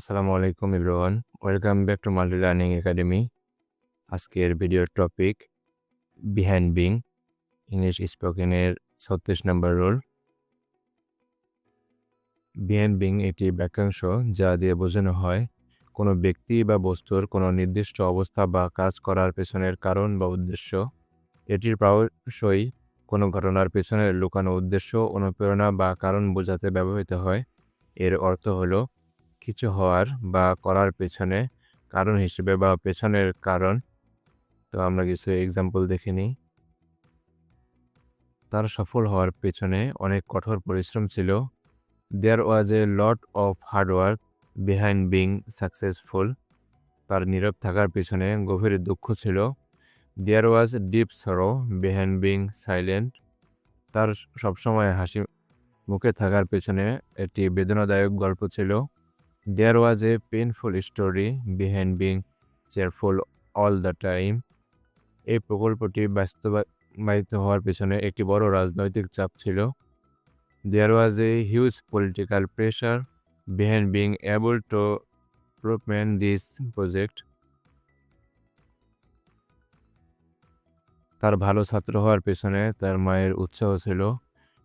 আসসালামু আলাইকুম everyone. Welcome back to multi learning academy. আজকের ভিডিওর টপিক, বিহাইন্ড বিং, ইংলিশ স্পোকেনের ছত্রিশ নম্বর রোল। বিহাইন্ড বিং একটি বাক্যাংশ যা দিয়ে বোঝানো হয় কোনো ব্যক্তি বা বস্তুর কোনো নির্দিষ্ট অবস্থা বা কাজ করার পেছনের কারণ বা উদ্দেশ্য। এটির প্রায়শই কোনো ঘটনার পেছনের লুকানো উদ্দেশ্য, অনুপ্রেরণা বা কারণ বোঝাতে ব্যবহৃত হয়। এর অর্থ হলো কিছু হওয়ার বা করার পেছনে কারণ হিসেবে বা পেছনের কারণ। তো আমরা কিছু এক্সাম্পল দেখে নিই। তার সফল হওয়ার পেছনে অনেক কঠোর পরিশ্রম ছিল। There was a lot of hard work behind being successful তার নীরব থাকার পেছনে গভীর দুঃখ ছিল। There was deep sorrow behind being silent তার সবসময় হাসি মুখে থাকার পেছনে একটি বেদনাদায়ক গল্প ছিল। There was a painful story behind being cheerful all the time এই প্রকল্পটি বাস্তবায়িত হওয়ার পেছনে একটি বড় রাজনৈতিক চাপ ছিল। There was a huge political pressure behind being able to প্রোপমেন this project তার ভালো ছাত্র হওয়ার পেছনে তার মায়ের উৎসাহ ছিল।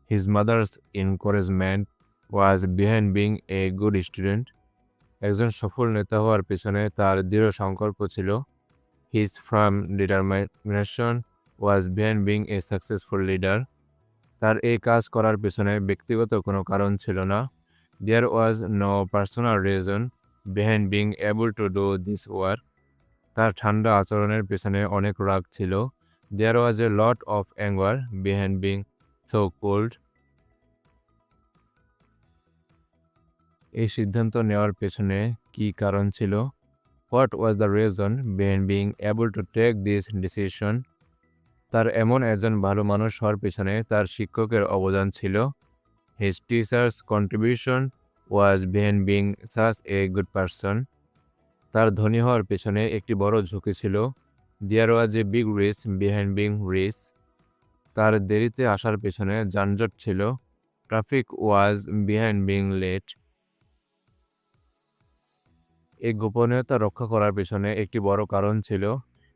His mother's encouragement was behind being a good student একজন সফল নেতা হওয়ার পেছনে তার দৃঢ় সংকল্প ছিল। His firm determination was behind being a successful leader তার এই কাজ করার পেছনে ব্যক্তিগত কোনো কারণ ছিল না। There was no personal reason behind being able to do this work তার ঠান্ডা আচরণের পেছনে অনেক রাগ ছিল। There was a lot of anger behind being so cold এই সিদ্ধান্ত নেওয়ার পেছনে কী কারণ ছিল? What was the reason behind being able to take this decision তার এমন একজন ভালো মানুষ হওয়ার পেছনে তার শিক্ষকের অবদান ছিল। His teacher's contribution was behind being such a good person তার ধনী হওয়ার পেছনে একটি বড় ঝুঁকি ছিল। There was a big risk behind being risk তার দেরিতে আসার পেছনে যানজট ছিল। Traffic was behind being late এই গোপনীয়তা রক্ষা করার পেছনে একটি বড় কারণ ছিল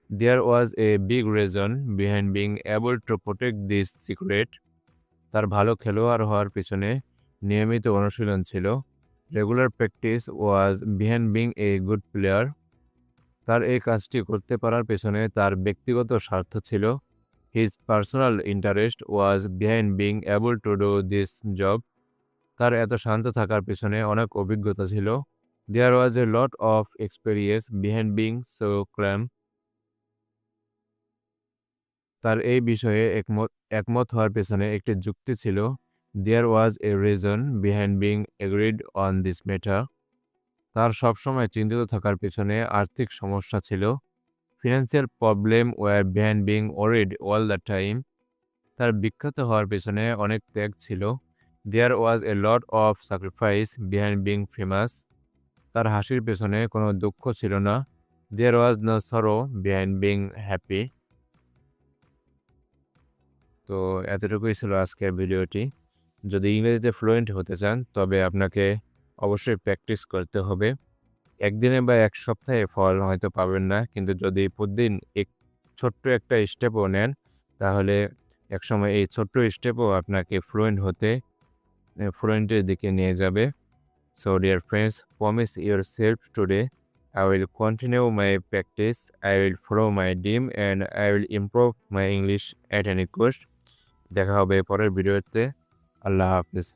there was a big reason behind being able to protect this secret তার ভালো খেলোয়াড় হওয়ার পিছনে নিয়মিত অনুশীলন ছিল regular practice was behind being a good player তার এই কাজটি করতে পারার পেছনে তার ব্যক্তিগত স্বার্থ ছিল his personal interest was behind being able to do this job তার এত শান্ত থাকার পেছনে অনেক অভিজ্ঞতা ছিল there was a lot of experience behind being so calm তার এই বিষয়ে একমত একমত হওয়ার পেছনে একটি যুক্তি ছিল। There was a reason behind being agreed on this matter তার সবসময় চিন্তিত থাকার পেছনে আর্থিক সমস্যা ছিল। Financial problem were behind being worried all the time তার বিখ্যাত হওয়ার পেছনে অনেক ত্যাগ ছিল। There was a lot of sacrifice behind being famous তার হাসির পেছনে কোনো দুঃখ ছিল না। There was no sorrow behind being happy তো এতটুকুই ছিল আজকের ভিডিওটি। যদি ইংরেজিতে ফ্লুয়েন্ট হতে চান, তবে আপনাকে অবশ্যই প্র্যাকটিস করতে হবে। একদিনে বা এক সপ্তাহে ফল হয়তো পাবেন না, কিন্তু যদি প্রতিদিন এক ছোট্ট একটা স্টেপও নেন, তাহলে একসময় এই ছোট্ট স্টেপও আপনাকে ফ্লুয়েন্ট হতে ফ্লুয়েন্টের দিকে নিয়ে যাবে। So dear friends, promise yourself today I will continue my practice. I will follow my dream and I will improve my English at any cost. দেখা হবে পরের ভিডিওতে আল্লাহ হাফিজ